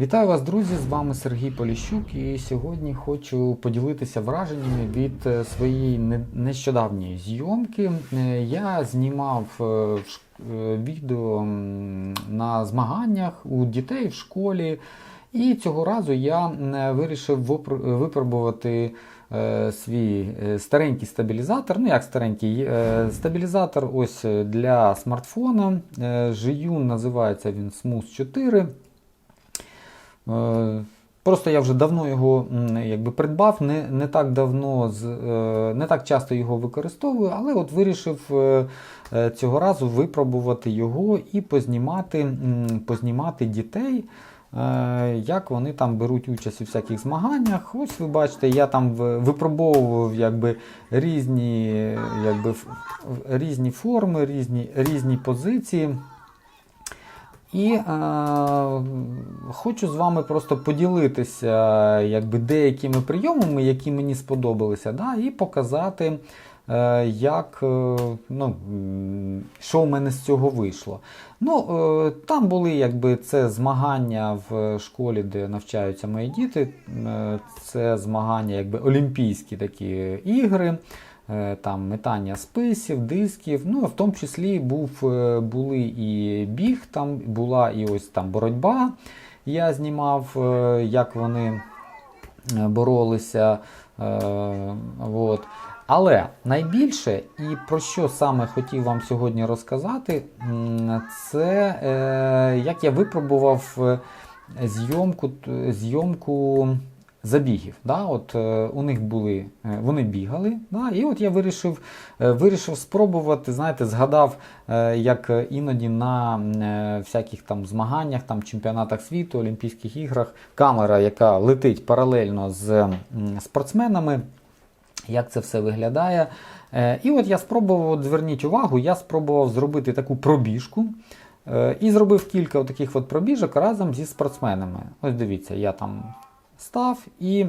Вітаю вас, друзі! З вами Сергій Поліщук, і сьогодні хочу поділитися враженнями від е, своєї нещодавньої зйомки. Е, Я знімав е, відео на змаганнях у дітей в школі, і цього разу я вирішив випробувати свій старенький стабілізатор. Ну як старенький, стабілізатор ось для смартфона. Жиюн називається він Smooth 4. Е, Просто я вже давно його якби придбав, не, не так давно, е, не так часто його використовую, але от вирішив е, цього разу випробувати його і познімати, познімати дітей, як вони там беруть участь у всяких змаганнях. Ось ви бачите, я там випробовував якби, різні, якби, різні форми, різні, різні позиції. І е, хочу з вами просто поділитися якби, деякими прийомами, які мені сподобалися, да, і показати, е, як, е, ну, що в мене з цього вийшло. Ну, е, там були якби, це змагання в школі, де навчаються мої діти. Е, це змагання якби, олімпійські такі ігри там метання списів, дисків. Ну, в тому числі був, е, були і біг, там була і ось там боротьба. Я знімав, е, як вони е, боролися. е, От. Але найбільше, і про що саме хотів вам сьогодні розказати, це е, як я випробував е, зйомку, зйомку забігів. Да? От, е, у них були, е, вони бігали, да? і от я вирішив, е, вирішив спробувати, знаєте, згадав, як іноді на всяких там змаганнях, там, чемпіонатах світу, Олімпійських іграх, камера, яка летить паралельно з спортсменами, як це все виглядає. І от я спробував, от зверніть увагу, я спробував зробити таку пробіжку. І зробив кілька таких от пробіжок разом зі спортсменами. Ось дивіться, я там став і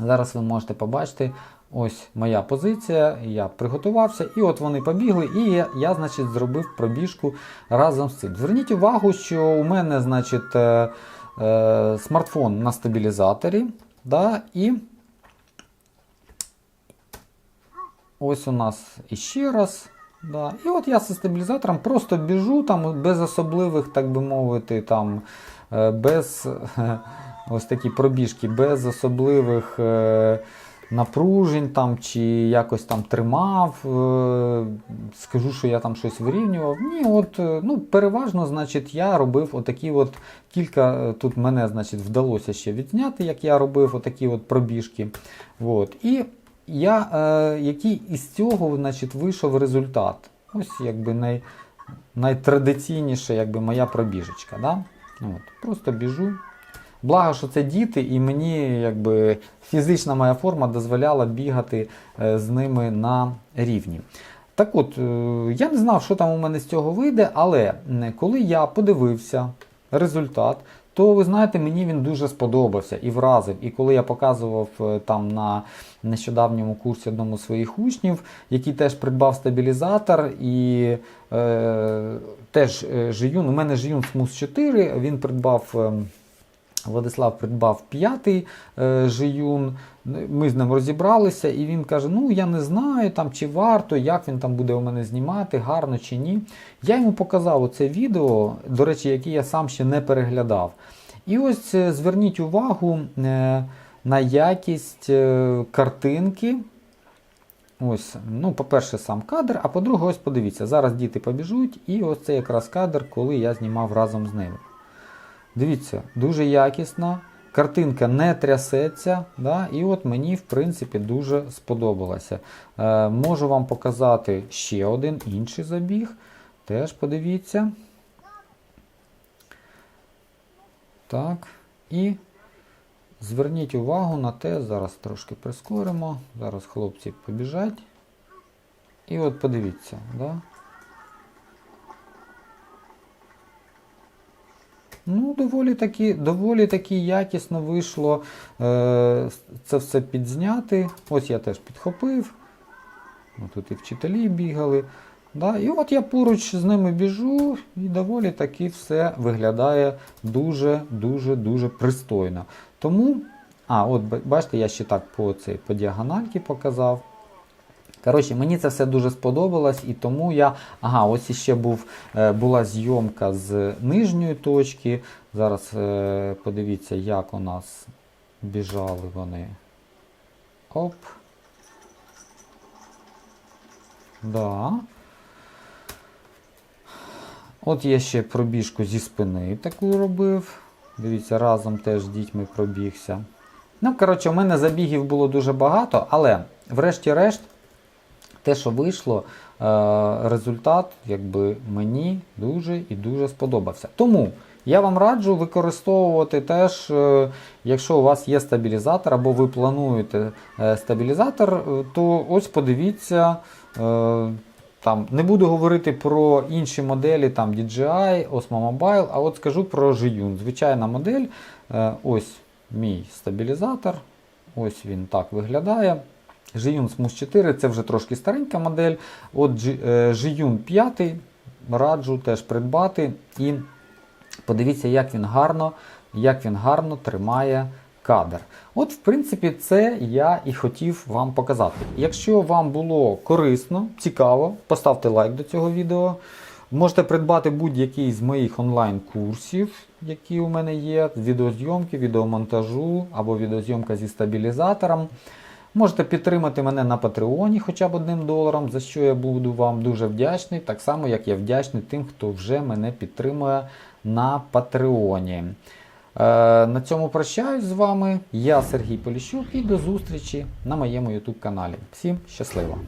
зараз ви можете побачити ось моя позиція. Я приготувався, і от вони побігли, і я, я значить, зробив пробіжку разом з цим. Зверніть увагу, що у мене значить, е, е, смартфон на стабілізаторі. Да, і Ось у нас іще раз. Да. І от я зі стабілізатором просто біжу там без особливих, так би мовити, там, без е, ось такі пробіжки, без особливих е, напружень там, чи якось там тримав. е, Скажу, що я там щось вирівнював. Ні, от, ну, переважно, значить, я робив отакі от кілька. Тут мене, значить, вдалося ще відзняти, як я робив отакі от пробіжки. От. І я, е, який із цього значить, вийшов результат. Ось якби най, найтрадиційніша якби, моя пробіжечка. Да? От, просто біжу. Благо, що це діти, і мені якби, фізична моя форма дозволяла бігати е, з ними на рівні. Так от, е, я не знав, що там у мене з цього вийде, але коли я подивився результат, то ви знаєте, мені він дуже сподобався і вразив. І коли я показував е, там на нещодавньому курсі одному з своїх учнів, який теж придбав стабілізатор, і е, теж е, Жиюн, у мене Жиюн Смус 4, він придбав. Владислав придбав п'ятий е, Жиюн. Ми з ним розібралися, і він каже: Ну, я не знаю, там, чи варто, як він там буде у мене знімати, гарно чи ні. Я йому показав оце відео, до речі, яке я сам ще не переглядав. І ось е, зверніть увагу е, на якість е, картинки. Ось, ну, по-перше, сам кадр, а по-друге, ось подивіться, зараз діти побіжуть, і ось це якраз кадр, коли я знімав разом з ними. Дивіться, дуже якісно, картинка не трясеться, да? і от мені, в принципі, дуже сподобалося. Е, можу вам показати ще один інший забіг. Теж подивіться. Так. І зверніть увагу на те, зараз трошки прискоримо. Зараз хлопці побіжать. І от подивіться, да? Ну, доволі таки, доволі таки якісно вийшло е, це все підзняти. Ось я теж підхопив. Ну, Тут і вчителі бігали. Да? І от я поруч з ними біжу, і доволі таки все виглядає дуже-дуже дуже пристойно. Тому, а, от бачите, я ще так по, цей, по діагональки показав. Коротше, мені це все дуже сподобалось, і тому я. Ага, ось іще був, е, була зйомка з нижньої точки. Зараз е, подивіться, як у нас біжали вони. Оп. Да. От я ще пробіжку зі спини таку робив. Дивіться, разом теж з дітьми пробігся. Ну, коротше, у мене забігів було дуже багато, але врешті-решт, те, що вийшло, е, результат якби, мені дуже і дуже сподобався. Тому я вам раджу використовувати теж, е, якщо у вас є стабілізатор або ви плануєте е, стабілізатор, то ось подивіться. Там, не буду говорити про інші моделі, там DJI, Osmo Mobile, а от скажу про Zhiyun. Звичайна модель. Ось мій стабілізатор. Ось він так виглядає. Zhiyun Smooth 4 це вже трошки старенька модель. От G- е, 5 раджу теж придбати. І подивіться, як він гарно, як він гарно тримає кадр. От, в принципі, це я і хотів вам показати. Якщо вам було корисно, цікаво, поставте лайк до цього відео. Можете придбати будь-який з моїх онлайн-курсів, які у мене є, відеозйомки, відеомонтажу або відеозйомка зі стабілізатором. Можете підтримати мене на Патреоні хоча б одним доларом, за що я буду вам дуже вдячний, так само як я вдячний тим, хто вже мене підтримує на Патреоні. Е, на цьому прощаюсь з вами. Я Сергій Поліщук і до зустрічі на моєму YouTube каналі. Всім щасливо!